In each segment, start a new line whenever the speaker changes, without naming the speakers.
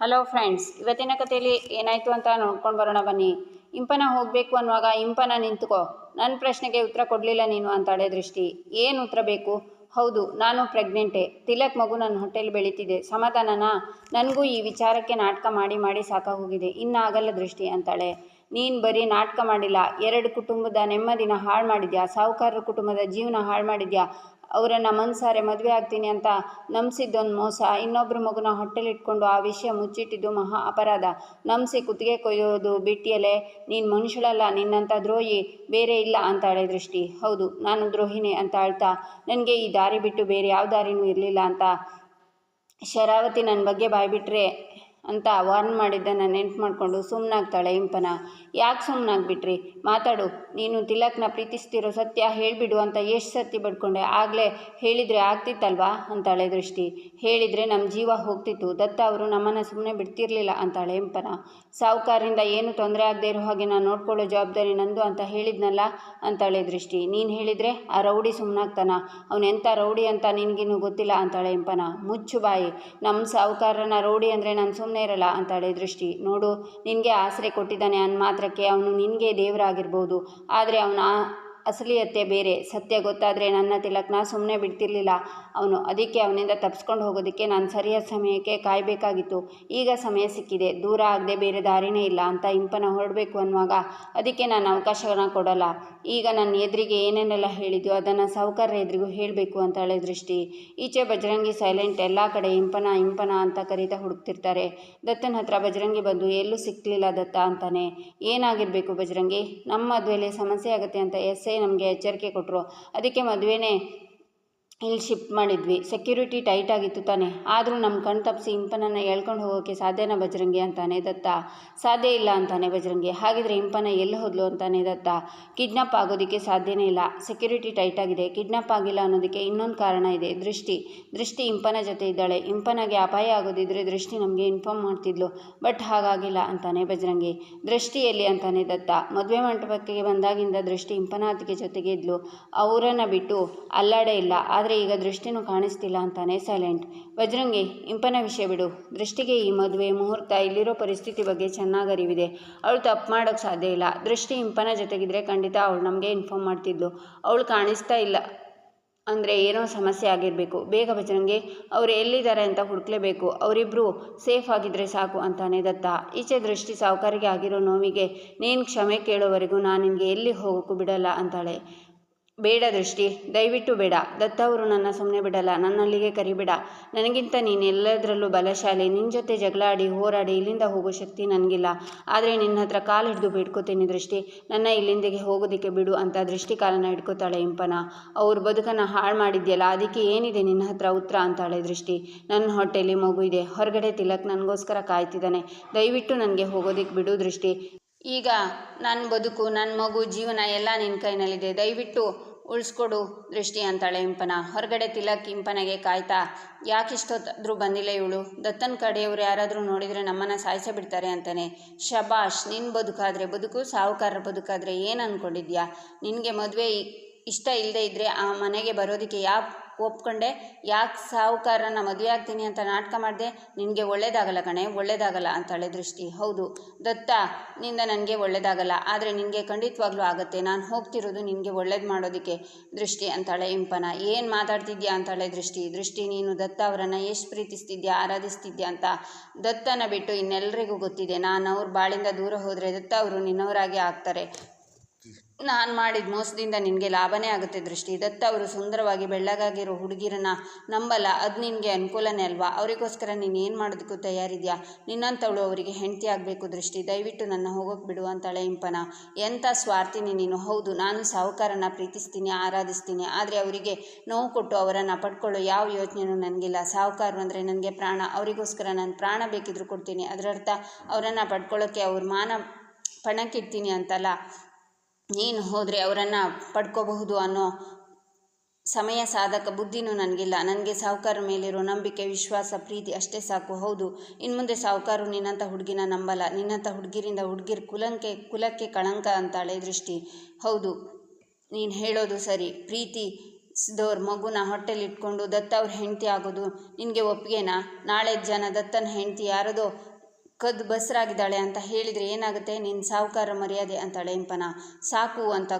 Hello friends ಇವತ್ತಿನ ಕಥೆಯಲ್ಲಿ ಏನಾಯಿತು ಅಂತ ನೋಡ್ಕೊಂಡು ಬರೋಣ ಬನ್ನಿ. ಇಂಪನ ಹೋಗಬೇಕು ಅನ್ನುವಾಗ ಇಂಪನ ನಿಂತ್ಕೋ. ನನ್ನ ಪ್ರಶ್ನೆಗೆ ಉತ್ತರ ಕೊಡಲಿಲ್ಲ ನೀನು ಅಂತಾಳೆ ದೃಷ್ಟಿ. ಏನು ಉತ್ತರ ಬೇಕು? ಹೌದು, ನಾನು ಪ್ರೆಗ್ನೆಂಟೆ ತಿಲಕ್ ಮಗು ನನ್ನ ಹೊಟ್ಟೆಲಿ ಬೆಳೀತಿದೆ. ಸಮಾಧಾನನಾ? ನನಗೂ ಈ ವಿಚಾರಕ್ಕೆ ನಾಟಕ ಮಾಡಿ ಮಾಡಿ ಸಾಕಾಗೋಗಿದೆ. ಇನ್ನಾಗಲ್ಲ ದೃಷ್ಟಿ ಅಂತಾಳೆ. ನೀನು ಬರೀ ನಾಟಕ ಮಾಡಿಲ್ಲ, ಎರಡು ಕುಟುಂಬದ ನೆಮ್ಮದಿನ ಹಾಳು ಮಾಡಿದ್ಯಾ? ಸಾಹುಕಾರರ ಕುಟುಂಬದ ಜೀವನ ಹಾಳು ಮಾಡಿದ್ಯಾ? ಅವರನ್ನು ಮನ್ಸಾರೆ, ಮದುವೆ ಆಗ್ತೀನಿ ಅಂತ ನಂಬಿಸಿದ್ದೊಂದು ಮೋಸ. ಇನ್ನೊಬ್ಬರ ಮಗುನ ಹೊಟ್ಟೆಲಿಟ್ಕೊಂಡು ಆ ವಿಷಯ ಮುಚ್ಚಿಟ್ಟಿದ್ದು ಮಹಾ ಅಪರಾಧ. ನಂಬಿಸಿ ಕುತ್ತಿಗೆ ಕೊಯ್ಯೋದು ಬಿಟ್ಟಿಯಲೆ, ನೀನು ಮನುಷ್ಯಳಲ್ಲ ನಿನ್ನಂಥ ದ್ರೋಹಿ ಬೇರೆ ಇಲ್ಲ ಅಂತಾಳೆ ದೃಷ್ಟಿ. ಹೌದು, ನಾನು ದ್ರೋಹಿಣಿ ಅಂತ ಹೇಳ್ತಾ ನನಗೆ ಈ ದಾರಿ ಬಿಟ್ಟು ಬೇರೆ ಯಾವ ದಾರಿನೂ ಇರಲಿಲ್ಲ ಅಂತ. ಶರಾವತಿ ನನ್ನ ಬಗ್ಗೆ ಬಾಯ್ಬಿಟ್ರೆ ಅಂತ ವಾರ್ನ್ ಮಾಡಿದ್ದನ್ನು ನೆನ್ಪು ಮಾಡಿಕೊಂಡು ಸುಮ್ಮನಾಗ್ತಾಳೆ ಇಂಪನ. ಯಾಕೆ ಸುಮ್ಮನಾಗ್ಬಿಟ್ರಿ ಮಾತಾಡು. ನೀನು ತಿಲಕ್ನ ಪ್ರೀತಿಸ್ತಿರೋ ಸತ್ಯ ಹೇಳಿಬಿಡು ಅಂತ ಎಷ್ಟು ಸತಿ ಬಡ್ಕೊಂಡೆ. ಆಗಲೇ ಹೇಳಿದರೆ ಆಗ್ತಿತ್ತಲ್ವಾ? ಅಂತಾಳೆ ದೃಷ್ಟಿ. ಹೇಳಿದರೆ ನಮ್ಮ ಜೀವ ಹೋಗ್ತಿತ್ತು. ದತ್ತ ಅವರು ನಮ್ಮನ್ನು ಸುಮ್ಮನೆ ಬಿಡ್ತಿರ್ಲಿಲ್ಲ ಅಂತಾಳೆ ಇಂಪನ. ಸಾಹುಕಾರರಿಂದ ಏನು ತೊಂದರೆ ಆಗದೆ ಇರೋ ಹಾಗೆ ನಾನು ನೋಡ್ಕೊಳ್ಳೋ ಜವಾಬ್ದಾರಿ ನಂದು ಅಂತ ಹೇಳಿದ್ನಲ್ಲ ಅಂತಾಳೆ ದೃಷ್ಟಿ. ನೀನು ಹೇಳಿದರೆ ಆ ರೌಡಿ ಸುಮ್ಮನಾಗ್ತಾನ ಅವನೆಂಥ ರೌಡಿ ಅಂತ ನಿನಗಿನ್ನೂ ಗೊತ್ತಿಲ್ಲ ಅಂತಾಳೆ ಇಂಪನ. ಮುಚ್ಚು ಬಾಯಿ. ನಮ್ಮ ಸಾಹುಕಾರನ ರೌಡಿ ಅಂದರೆ ನಾನು ಸುಮ್ಮನೆ ಇರಲ್ಲ ಅಂತಾಳೆ ದೃಷ್ಟಿ. ನೋಡು ನಿನಗೆ ಆಸರೆ ಕೊಟ್ಟಿದ್ದಾನೆ ಅನ್ ಮಾತ್ರಕ್ಕೆ ಅವನು ನಿನಗೆ ದೇವರಾಗಿರ್ಬೋದು. ಆದರೆ ಅವನ ಅಸಲಿಯತ್ತೆ ಬೇರೆ. ಸತ್ಯ ಗೊತ್ತಾದರೆ ನನ್ನ ತಿಲಕ್ನ ಸುಮ್ಮನೆ ಬಿಡ್ತಿರ್ಲಿಲ್ಲ. ಅವನು ಅದಕ್ಕೆ ಅವನಿಂದ ತಪ್ಪಿಸ್ಕೊಂಡು ಹೋಗೋದಕ್ಕೆ ನಾನು ಸರಿಯಾದ ಸಮಯಕ್ಕೆ ಕಾಯಬೇಕಾಗಿತ್ತು. ಈಗ ಸಮಯ ಸಿಕ್ಕಿದೆ. ದೂರ ಆಗದೆ ಬೇರೆ ದಾರಿನೇ ಇಲ್ಲ ಅಂತ ಇಂಪನ ಹೊರಡಬೇಕು ಅನ್ನುವಾಗ ಅದಕ್ಕೆ ನಾನು ಅವಕಾಶನ ಕೊಡಲ್ಲ. ಈಗ ನನ್ನ ಎದುರಿಗೆ ಏನೇನೆಲ್ಲ ಹೇಳಿದ್ಯೋ ಅದನ್ನು ಸಾಹುಕಾರರ ಎದುರಿಗೂ ಹೇಳಬೇಕು ಅಂತಾಳೆ ದೃಷ್ಟಿ. ಈಚೆ ಬಜರಂಗಿ ಸೈಲೆಂಟ್ ಎಲ್ಲ ಕಡೆ ಇಂಪನ ಇಂಪನ ಅಂತ ಕರೀತಾ ಹುಡುಕ್ತಿರ್ತಾರೆ. ದತ್ತನ ಹತ್ರ ಬಜರಂಗಿ ಬಂದು ಎಲ್ಲೂ ಸಿಕ್ಕಲಿಲ್ಲ ದತ್ತ ಅಂತಾನೆ. ಏನಾಗಿರಬೇಕು ಬಜರಂಗಿ? ನಮ್ಮ ಮದುವೆಯಲ್ಲಿ ಸಮಸ್ಯೆ ಆಗುತ್ತೆ ಅಂತ ಎಸ್ ನಮಗೆ ಎಚ್ಚರಿಕೆ ಕೊಟ್ಟರು ಅದಕ್ಕೆ ಮದುವೆನೇ ಇಲ್ಲಿ ಶಿಫ್ಟ್ ಮಾಡಿದ್ವಿ. ಸೆಕ್ಯೂರಿಟಿ ಟೈಟ್ ಆಗಿತ್ತು ತಾನೆ. ಆದರೂ ನಮ್ಮ ಕಣ್ ತಪ್ಪಿಸಿ ಇಂಪನನ್ನು ಎಳ್ಕೊಂಡು ಹೋಗೋಕ್ಕೆ ಸಾಧ್ಯನಾ ಬಜರಂಗಿ ಅಂತಾನೆ ದತ್ತ. ಸಾಧ್ಯ ಇಲ್ಲ ಅಂತಾನೆ ಬಜರಂಗಿ. ಹಾಗಿದ್ರೆ ಇಂಪನ ಎಲ್ಲಿ ಹೋದ್ಲು ಅಂತಾನೆ ದತ್ತ. ಕಿಡ್ನಾಪ್ ಆಗೋದಕ್ಕೆ ಸಾಧ್ಯನೇ ಇಲ್ಲ. ಸೆಕ್ಯೂರಿಟಿ ಟೈಟ್ ಆಗಿದೆ. ಕಿಡ್ನಾಪ್ ಆಗಿಲ್ಲ ಅನ್ನೋದಕ್ಕೆ ಇನ್ನೊಂದು ಕಾರಣ ಇದೆ. ದೃಷ್ಟಿ. ದೃಷ್ಟಿ ಇಂಪನ ಜೊತೆ ಇದ್ದಾಳೆ. ಇಂಪನಗೆ ಅಪಾಯ ಆಗೋದಿದ್ರೆ ದೃಷ್ಟಿ ನಮಗೆ ಇನ್ಫಾರ್ಮ್ ಮಾಡ್ತಿದ್ಲು. ಬಟ್ ಹಾಗಾಗಿಲ್ಲ ಅಂತಾನೆ ಬಜರಂಗಿ. ದೃಷ್ಟಿಯಲ್ಲಿ ಅಂತಾನೆ ದತ್ತ. ಮದುವೆ ಮಂಟಪಕ್ಕೆ ಬಂದಾಗಿಂದ ದೃಷ್ಟಿ ಇಂಪನಾತಿಗೆ ಜೊತೆಗೆ ಇದ್ಲು. ಅವರನ್ನು ಬಿಟ್ಟು ಅಲ್ಲಾಡೇ ಇಲ್ಲ. ಆದರೆ ಈಗ ದೃಷ್ಟಿನೂ ಕಾಣಿಸ್ತಿಲ್ಲ ಅಂತಾನೆ ಸೈಲೆಂಟ್ ಬಜರಂಗಿ ಇಂಪನ ವಿಷಯ ಬಿಡು. ದೃಷ್ಟಿಗೆ ಈ ಮದುವೆ ಮುಹೂರ್ತ ಇಲ್ಲಿರೋ ಪರಿಸ್ಥಿತಿ ಬಗ್ಗೆ ಚೆನ್ನಾಗಿ ಅರಿವಿದೆ. ಅವಳು ತಪ್ಪು ಮಾಡೋಕ್ಕೆ ಸಾಧ್ಯ ಇಲ್ಲ. ದೃಷ್ಟಿ ಇಂಪನ ಜೊತೆಗಿದ್ರೆ ಖಂಡಿತ ಅವಳು ನಮಗೆ ಇನ್ಫಾರ್ಮ್ ಮಾಡ್ತಿದ್ಲು. ಅವಳು ಕಾಣಿಸ್ತಾ ಇಲ್ಲ ಅಂದರೆ ಏನೋ ಸಮಸ್ಯೆ ಆಗಿರಬೇಕು. ಬೇಗ ಬಜರಂಗಿ ಅವರು ಎಲ್ಲಿದ್ದಾರೆ ಅಂತ ಹುಡುಕ್ಲೇಬೇಕು. ಅವರಿಬ್ಬರು ಸೇಫ್ ಆಗಿದ್ದರೆ ಸಾಕು ಅಂತಾನೆ ದತ್ತ. ಈಚೆ ದೃಷ್ಟಿ ಸಾವುಕಾರಿಗೆ ಆಗಿರೋ ನೋವಿಗೆ, ನೀನು ಕ್ಷಮೆ ಕೇಳೋವರೆಗೂ ನಾನು ನಿನಗೆ ಎಲ್ಲಿ ಹೋಗೋಕ್ಕೂ ಬಿಡಲ್ಲ ಅಂತಾಳೆ. ಬೇಡ ದೃಷ್ಟಿ, ದಯವಿಟ್ಟು ಬೇಡ. ದತ್ತ ಅವರು ನನ್ನ ಸುಮ್ಮನೆ ಬಿಡಲ್ಲ, ನನ್ನಲ್ಲಿಗೆ ಕರಿಬೇಡ. ನನಗಿಂತ ನೀನು ಎಲ್ಲದರಲ್ಲೂ ಬಲಶಾಲಿ. ನಿನ್ನ ಜೊತೆ ಜಗಳಾಡಿ, ಹೋರಾಡಿ, ಇಲ್ಲಿಂದ ಹೋಗೋ ಶಕ್ತಿ ನನಗಿಲ್ಲ. ಆದರೆ ನಿನ್ನ ಹತ್ರ ಕಾಲು ಹಿಡಿದು ಬಿಡ್ಕೋತೀನಿ ದೃಷ್ಟಿ. ನನ್ನ ಇಲ್ಲಿಂದಿಗೆ ಹೋಗೋದಕ್ಕೆ ಬಿಡು ಅಂತ ದೃಷ್ಟಿ ಕಾಲನ ಹಿಡ್ಕೋತಾಳೆ ಇಂಪನ. ಅವ್ರ ಬದುಕನ್ನು ಹಾಳು ಮಾಡಿದ್ಯಲ್ಲ, ಅದಕ್ಕೆ ಏನಿದೆ ನಿನ್ನ ಹತ್ರ ಉತ್ತರ ಅಂತಾಳೆ ದೃಷ್ಟಿ. ನನ್ನ ಹೊಟ್ಟೆಯಲ್ಲಿ ಮಗು ಇದೆ. ಹೊರಗಡೆ ತಿಲಕ್ ನನಗೋಸ್ಕರ ಕಾಯ್ತಿದ್ದಾನೆ. ದಯವಿಟ್ಟು ನನಗೆ ಹೋಗೋದಕ್ಕೆ ಬಿಡು ದೃಷ್ಟಿ. ಈಗ ನನ್ನ ಬದುಕು ನನ್ನ ಮಗು, ಜೀವನ ಎಲ್ಲ ನಿನ್ನ ಕೈನಲ್ಲಿದೆ. ದಯವಿಟ್ಟು ಉಳಿಸ್ಕೊಡು ದೃಷ್ಟಿ ಅಂತಾಳೆ ಇಂಪನ. ಹೊರಗಡೆ ತಿಲಕ್ ಇಂಪನಗೆ ಕಾಯ್ತಾ, ಯಾಕಿಷ್ಟೊತ್ತಾದರೂ ಬಂದಿಲ್ಲ ಇವಳು? ದತ್ತನ ಕಡೆಯವರು ಯಾರಾದರೂ ನೋಡಿದರೆ ನಮ್ಮನ್ನು ಸಾಯಿಸ ಬಿಡ್ತಾರೆ ಅಂತಾನೆ. ಶಬಾಷ್ ನಿನ್ನ ಬದುಕಾದರೆ ಬದುಕು, ಸಾಹುಕಾರರ ಬದುಕಾದರೆ ಏನು ಅಂದ್ಕೊಂಡಿದ್ಯಾ ನಿನಗೆ ಮದುವೆ ಇಷ್ಟ ಇಲ್ಲದೆ ಇದ್ದರೆ ಆ ಮನೆಗೆ ಬರೋದಕ್ಕೆ ಯಾಕೆ ಒಪ್ಕೊಂಡೆ, ಯಾಕೆ ಸಾಹುಕಾರನ ಮದುವೆ ಆಗ್ತೀನಿ ಅಂತ ನಾಟಕ ಮಾಡಿದೆ? ನಿನಗೆ ಒಳ್ಳೇದಾಗಲ್ಲ ಕಣೆ, ಒಳ್ಳೇದಾಗಲ್ಲ ಅಂತಾಳೆ ದೃಷ್ಟಿ. ಹೌದು, ದತ್ತ, ನಿಂದ ನನಗೆ ಒಳ್ಳೇದಾಗಲ್ಲ, ಆದರೆ ನಿನಗೆ ಖಂಡಿತವಾಗ್ಲೂ ಆಗುತ್ತೆ. ನಾನು ಹೋಗ್ತಿರೋದು ನಿನಗೆ ಒಳ್ಳೇದು ಮಾಡೋದಕ್ಕೆ ದೃಷ್ಟಿ ಅಂತಾಳೆ ಇಂಪನ. ಏನು ಮಾತಾಡ್ತಿದ್ಯಾ? ಅಂತಾಳೆ ದೃಷ್ಟಿ. ದೃಷ್ಟಿ, ನೀನು ದತ್ತ ಅವರನ್ನು ಎಷ್ಟು ಪ್ರೀತಿಸ್ತಿದ್ಯಾ, ಆರಾಧಿಸ್ತಿದ್ಯಾ ಅಂತ ದತ್ತನ ಬಿಟ್ಟು ಇನ್ನೆಲ್ಲರಿಗೂ ಗೊತ್ತಿದೆ. ನಾನು ಅವ್ರ ಬಾಳಿಂದ ದೂರ ಹೋದರೆ ದತ್ತ ಅವರು ನಿನ್ನವರಾಗೆ ಆಗ್ತಾರೆ. ನಾನು ಮಾಡಿದ ಮೋಸದಿಂದ ನಿನಗೆ ಲಾಭನೇ ಆಗುತ್ತೆ ದೃಷ್ಟಿ. ದತ್ತ ಅವರು ಸುಂದರವಾಗಿ ಬೆಳ್ಳಗಾಗಿರೋ ಹುಡುಗಿರನ್ನ ನಂಬಲ್ಲ, ಅದು ನಿನಗೆ ಅನುಕೂಲನೇ ಅಲ್ವಾ? ಅವರಿಗೋಸ್ಕರ ನೀನು ಏನು ಮಾಡೋದಕ್ಕೂ ತಯಾರಿದೆಯಾ? ನಿನ್ನಂಥವಳು ಅವರಿಗೆ ಹೆಂಡತಿ ಆಗಬೇಕು ದೃಷ್ಟಿ. ದಯವಿಟ್ಟು ನನ್ನ ಹೋಗೋಕೆ ಬಿಡು ಅಂತಾಳೆ ಇಂಪನ. ಎಂಥ ಸ್ವಾರ್ಥಿನಿ ನೀನು? ಹೌದು, ನಾನು ಸಾಹುಕಾರನ ಪ್ರೀತಿಸ್ತೀನಿ, ಆರಾಧಿಸ್ತೀನಿ. ಆದರೆ ಅವರಿಗೆ ನೋವು ಕೊಟ್ಟು ಅವರನ್ನು ಪಡ್ಕೊಳ್ಳೋ ಯಾವ ಯೋಚನೆಯೂ ನನಗಿಲ್ಲ. ಸಾಹುಕಾರರು ಅಂದರೆ ನನಗೆ ಪ್ರಾಣ. ಅವರಿಗೋಸ್ಕರ ನಾನು ಪ್ರಾಣ ಬೇಕಿದ್ರು ಕೊಡ್ತೀನಿ. ಅದರರ್ಥ ಅವರನ್ನು ಪಡ್ಕೊಳ್ಳೋಕ್ಕೆ ಅವ್ರ ಮಾನ ಪಣಕ್ಕಿಡ್ತೀನಿ ಅಂತಲ್ಲ. ನೀನು ಹೋದರೆ ಅವರನ್ನು ಪಡ್ಕೋಬಹುದು ಅನ್ನೋ ಸಮಯ ಸಾಧಕ ಬುದ್ಧಿನೂ ನನಗಿಲ್ಲ. ನನಗೆ ಸಾಹುಕಾರ ಮೇಲಿರೋ ನಂಬಿಕೆ, ವಿಶ್ವಾಸ, ಪ್ರೀತಿ ಅಷ್ಟೇ ಸಾಕು. ಹೌದು ಇನ್ನು ಮುಂದೆ ಸಾಹುಕಾರು ನಿನ್ನಂಥ ಹುಡುಗಿನ ನಂಬಲ್ಲ. ನಿನ್ನಂಥ ಹುಡುಗಿರಿಂದ ಹುಡುಗಿರ್ ಕುಲಂಕೆ, ಕುಲಕ್ಕೆ ಕಳಂಕ ಅಂತಾಳೆ ದೃಷ್ಟಿ. ಹೌದು, ನೀನು ಹೇಳೋದು ಸರಿ. ಪ್ರೀತಿ ದೋರ್ ಮಗುನ ಹೊಟ್ಟೆಲಿಟ್ಕೊಂಡು ದತ್ತ ಅವ್ರ ಹೆಂಡತಿ ಆಗೋದು ನಿನಗೆ ಒಪ್ಪಿಗೆನಾ ನಾಳೆ ಜನ ದತ್ತನ ಹೆಂಡತಿ ಯಾರದೋ ಕದ್ದು ಬಸರಾಗಿದ್ದಾಳೆ ಅಂತ ಹೇಳಿದರೆ ಏನಾಗುತ್ತೆ? ನಿನ್ನ ಸಾಹುಕಾರ ಮರ್ಯಾದೆ ಅಂತಾಳೆ ಇಂಪನ ಸಾಕು ಅಂತ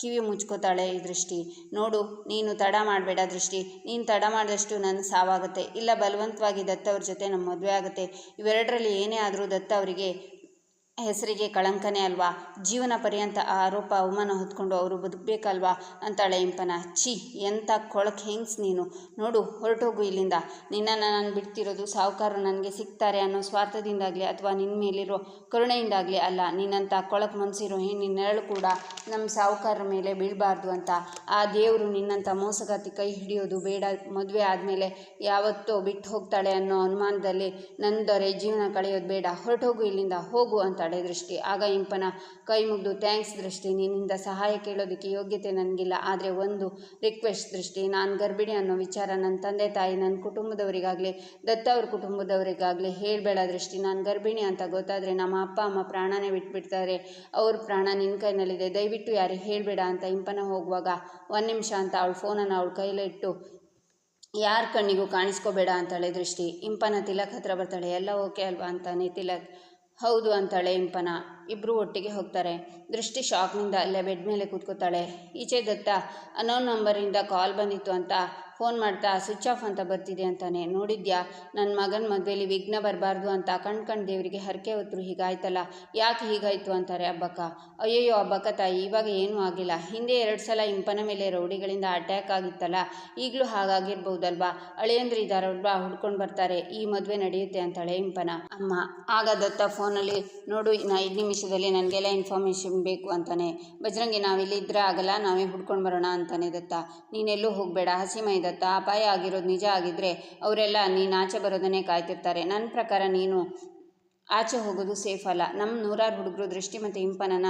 ಕಿವಿ ಮುಚ್ಕೋತಾಳೆ ಈ ದೃಷ್ಟಿ. ನೋಡು, ನೀನು ತಡ ಮಾಡಬೇಡ ದೃಷ್ಟಿ. ನೀನು ತಡ ಮಾಡಿದಷ್ಟು ನನ್ನ ಸಾವಾಗುತ್ತೆ. ಇಲ್ಲ, ಬಲವಂತವಾಗಿ ದತ್ತ ಅವ್ರ ಜೊತೆ ನಮ್ಮ ಮದುವೆ ಆಗುತ್ತೆ. ಇವೆರಡರಲ್ಲಿ ಏನೇ ಆದರೂ ದತ್ತ ಅವರಿಗೆ ಹೆಸರಿಗೆ ಕಳಂಕನೇ ಅಲ್ವಾ? ಜೀವನ ಪರ್ಯಂತ ಆ ಆರೋಪ ಅವಮಾನ ಹೊತ್ಕೊಂಡು ಅವರು ಬದುಕಬೇಕಲ್ವಾ? ಅಂತಾಳೆ ಇಂಪನ. ಛೀ, ಎಂಥ ಕೊಳಕ್ ಹೆಂಗ್ಸ್ ನೀನು? ನೋಡು, ಹೊರಟೋಗು ಇಲ್ಲಿಂದ. ನಿನ್ನನ್ನು ನಾನು ಬಿಡ್ತಿರೋದು ಸಾಹುಕಾರರು ನನಗೆ ಸಿಗ್ತಾರೆ ಅನ್ನೋ ಸ್ವಾರ್ಥದಿಂದಾಗಲಿ ಅಥವಾ ನಿನ್ನ ಮೇಲಿರೋ ಕರುಣೆಯಿಂದಾಗಲಿ ಅಲ್ಲ. ನಿನ್ನಂಥ ಕೊಳಕ್ ಮನಸ್ಸಿರೋ ಹೆಣ್ಣಿನ ನೆರಳು ಕೂಡ ನಮ್ಮ ಸಾಹುಕಾರರ ಮೇಲೆ ಬೀಳಬಾರ್ದು ಅಂತ. ಆ ದೇವರು ನಿನ್ನಂಥ ಮೋಸಗಾತಿ ಕೈ ಹಿಡಿಯೋದು ಬೇಡ. ಮದುವೆ ಆದಮೇಲೆ ಯಾವತ್ತೋ ಬಿಟ್ಟು ಹೋಗ್ತಾಳೆ ಅನ್ನೋ ಅನುಮಾನದಲ್ಲಿ ನನ್ನ ದೊರೆ ಜೀವನ ಕಳೆಯೋದು ಬೇಡ. ಹೊರಟೋಗು ಇಲ್ಲಿಂದ. ಹೋಗು ಅಂತಾಳೆ. ದೃಷ್ಟಿ. ಆಗ ಇಂಪನ ಕೈ ಮುಗಿದು ಥ್ಯಾಂಕ್ಸ್ ದೃಷ್ಟಿ. ನಿನ್ನಿಂದ ಸಹಾಯ ಕೇಳೋದಕ್ಕೆ ಯೋಗ್ಯತೆ ನನಗಿಲ್ಲ. ಆದರೆ ಒಂದು ರಿಕ್ವೆಸ್ಟ್ ದೃಷ್ಟಿ. ನಾನು ಗರ್ಭಿಣಿ ಅನ್ನೋ ವಿಚಾರ ನನ್ನ ತಂದೆ ತಾಯಿ ನನ್ನ ಕುಟುಂಬದವರಿಗಾಗಲಿ, ದತ್ತ ಅವ್ರ ಕುಟುಂಬದವರಿಗಾಗಲಿ ಹೇಳಬೇಡ ದೃಷ್ಟಿ. ನಾನು ಗರ್ಭಿಣಿ ಅಂತ ಗೊತ್ತಾದರೆ ನಮ್ಮ ಅಪ್ಪ, ಅಮ್ಮ ಪ್ರಾಣನೇ ಬಿಟ್ಬಿಡ್ತಾರೆ. ಅವ್ರ ಪ್ರಾಣ ನಿನ್ನ ಕೈನಲ್ಲಿದೆ. ದಯವಿಟ್ಟು ಯಾರಿಗೆ ಹೇಳಬೇಡ ಅಂತ ಇಂಪನ ಹೋಗುವಾಗ ಒಂದು ನಿಮಿಷ ಅಂತ ಅವಳು ಫೋನನ್ನು ಅವಳ ಕೈಲಿಟ್ಟು ಯಾರ ಕಣ್ಣಿಗೂ ಕಾಣಿಸ್ಕೋಬೇಡ ಅಂತಾಳೆ ದೃಷ್ಟಿ. ಇಂಪನ ತಿಲಕ್ ಹತ್ರ ಬರ್ತಾಳೆ. ಎಲ್ಲ ಓಕೆ ಅಲ್ವಾ ಅಂತಾನೆ. ತಿಲಕ್ ಹೌದು ಅಂತಾಳೆ ಇಂಪನ. ಇಬ್ಬರು ಒಟ್ಟಿಗೆ ಹೋಗ್ತಾರೆ. ದೃಷ್ಟಿ ಶಾಕ್ನಿಂದ ಅಲ್ಲೇ ಬೆಡ್ ಮೇಲೆ ಕೂತ್ಕೋತಾಳೆ. ಈಚೆ ದತ್ತ, ಅನೋನ್ ನಂಬರಿಂದ ಕಾಲ್ ಬಂದಿತ್ತು ಅಂತ ಫೋನ್ ಮಾಡ್ತಾ, ಸ್ವಿಚ್ ಆಫ್ ಅಂತ ಬರ್ತಿದೆ ಅಂತಾನೆ. ನೋಡಿದ್ಯಾ? ನನ್ನ ಮಗನ ಮದುವೆಯಲ್ಲಿ ವಿಘ್ನ ಬರಬಾರ್ದು ಅಂತ ಕಣ್ ಕಣ್ ದೇವರಿಗೆ ಹರಕೆ ಹೊತ್ತರು ಹೀಗಾಯ್ತಲ್ಲ? ಯಾಕೆ ಹೀಗಾಯಿತು? ಅಂತಾರೆ ಹಬ್ಬಕ್ಕ ಅಯ್ಯಯ್ಯೋ ಹಬ್ಬಕ್ಕ ತಾಯಿ, ಇವಾಗ ಏನೂ ಆಗಿಲ್ಲ. ಹಿಂದೆ ಎರಡು ಸಲ ಇಂಪನ ಮೇಲೆ ರೌಡಿಗಳಿಂದ ಅಟ್ಯಾಕ್ ಆಗಿತ್ತಲ್ಲ? ಈಗಲೂ ಹಾಗಾಗಿರ್ಬೋದಲ್ವಾ? ಅಳಿಯಂದ್ರು ಇದಾರಲ್ವಾ ಹುಡ್ಕೊಂಡು ಬರ್ತಾರೆ. ಈ ಮದುವೆ ನಡೆಯುತ್ತೆ ಅಂತಾಳೆ ಇಂಪನ. ಅಮ್ಮ, ಆಗ ದತ್ತ ಫೋನಲ್ಲಿ ನೋಡು ನಾ ಐದು ನಿಮಿಷದಲ್ಲಿ ನನಗೆಲ್ಲ ಇನ್ಫಾರ್ಮೇಷನ್ ಬೇಕು ಅಂತಾನೆ. ಬಜರಂಗಿ ನಾವಿಲ್ಲಿ ಇದ್ರೆ ಆಗಲ್ಲ. ನಾವೇ ಹುಡ್ಕೊಂಡು ಬರೋಣ ಅಂತಾನೆ ದತ್ತ. ನೀನೆಲ್ಲೂ ಹೋಗಬೇಡ. ಹಸಿಮೈ ದತ್ತ ಅಪಾಯ ಆಗಿರೋದು ನಿಜ ಆಗಿದ್ದರೆ ಅವರೆಲ್ಲ ನೀನು ಆಚೆ ಬರೋದನ್ನೇ ಕಾಯ್ತಿರ್ತಾರೆ. ನನ್ನ ಪ್ರಕಾರ ನೀನು ಆಚೆ ಹೋಗೋದು ಸೇಫ್ ಅಲ್ಲ. ನಮ್ಮ ನೂರಾರು ಹುಡುಗರು ದೃಷ್ಟಿ ಮತ್ತು ಇಂಪನನ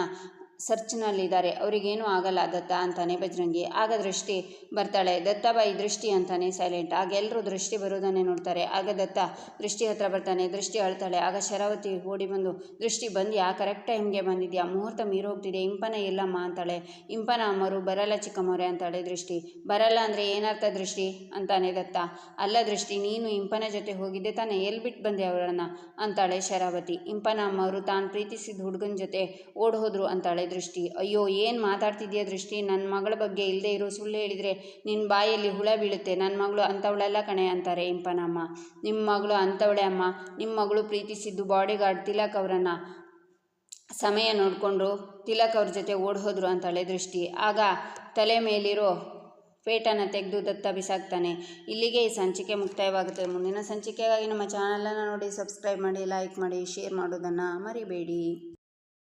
ಸರ್ಚ್ನಲ್ಲಿದ್ದಾರೆ. ಅವರಿಗೇನೂ ಆಗಲ್ಲ ದತ್ತ ಅಂತಾನೆ ಬಜರಂಗಿ. ಆಗ ದೃಷ್ಟಿ ಬರ್ತಾಳೆ. ದತ್ತಾಬಾಯಿ ದೃಷ್ಟಿ ಅಂತಾನೆ ಸೈಲೆಂಟ್. ಆಗ ಎಲ್ಲರೂ ದೃಷ್ಟಿ ಬರೋದನ್ನೇ ನೋಡ್ತಾರೆ. ಆಗ ದತ್ತ ದೃಷ್ಟಿ ಹತ್ರ ಬರ್ತಾನೆ. ದೃಷ್ಟಿ ಅಳ್ತಾಳೆ. ಆಗ ಶರಾವತಿ ಓಡಿ ಬಂದು, ದೃಷ್ಟಿ ಬಂದ್ಯಾ? ಕರೆಕ್ಟ್ ಟೈಮ್ಗೆ ಬಂದಿದ್ಯಾ? ಮುಹೂರ್ತ ಮೀರೋಗ್ತಿದೆ. ಇಂಪನ ಎಲ್ಲಮ್ಮ ಅಂತಾಳೆ. ಇಂಪನ ಅಮ್ಮರು, ಬರಲ್ಲ ಚಿಕ್ಕಮ್ಮವ್ರೆ ಅಂತಾಳೆ ದೃಷ್ಟಿ. ಬರಲ್ಲ ಅಂದರೆ ಏನರ್ಥ ದೃಷ್ಟಿ? ಅಂತಾನೆ ದತ್ತ. ಅಲ್ಲ ದೃಷ್ಟಿ, ನೀನು ಇಂಪನ ಜೊತೆ ಹೋಗಿದ್ದೆ ತಾನೇ? ಎಲ್ಲಿ ಬಿಟ್ಟು ಬಂದೆ ಅವರನ್ನು ಅಂತಾಳೆ ಶರಾವತಿ. ಇಂಪನ ಅಮ್ಮವರು ತಾನು ಪ್ರೀತಿಸಿದ ಹುಡುಗನ ಜೊತೆ ಓಡ್ ಹೋದ್ರು ಅಂತಾಳೆ ದೃಷ್ಟಿ. ಅಯ್ಯೋ, ಏನು ಮಾತಾಡ್ತಿದ್ಯಾ ದೃಷ್ಟಿ? ನನ್ನ ಮಗಳ ಬಗ್ಗೆ ಇಲ್ಲದೆ ಇರೋ ಸುಳ್ಳು ಹೇಳಿದರೆ ನಿನ್ನ ಬಾಯಲ್ಲಿ ಹುಳ ಬೀಳುತ್ತೆ. ನನ್ನ ಮಗಳು ಅಂಥವಳೆಲ್ಲ ಕಣೆ ಅಂತಾರೆ ಇಂಪನಮ್ಮ. ನಿಮ್ಮ ಮಗಳು ಅಂಥವಳೆ ಅಮ್ಮ. ನಿಮ್ಮ ಮಗಳು ಪ್ರೀತಿಸಿದ್ದು ಬಾಡಿಗಾರ್ಡ್ ತಿಲಕ್ ಅವರನ್ನು. ಸಮಯ ನೋಡಿಕೊಂಡು ತಿಲಕ್ ಅವ್ರ ಜೊತೆ ಓಡ್ಹೋದ್ರು ಅಂತಾಳೆ ದೃಷ್ಟಿ. ಆಗ ತಲೆ ಮೇಲಿರೋ ಪೇಟನ್ನು ತೆಗೆದು ದತ್ತ ಬಿಸಾಕ್ತಾನೆ. ಇಲ್ಲಿಗೆ ಈ ಸಂಚಿಕೆ ಮುಕ್ತಾಯವಾಗುತ್ತೆ. ಮುಂದಿನ ಸಂಚಿಕೆಗಾಗಿ ನಮ್ಮ ಚಾನಲನ್ನು ನೋಡಿ, ಸಬ್ಸ್ಕ್ರೈಬ್ ಮಾಡಿ, ಲೈಕ್ ಮಾಡಿ, ಶೇರ್ ಮಾಡೋದನ್ನು ಮರಿಬೇಡಿ.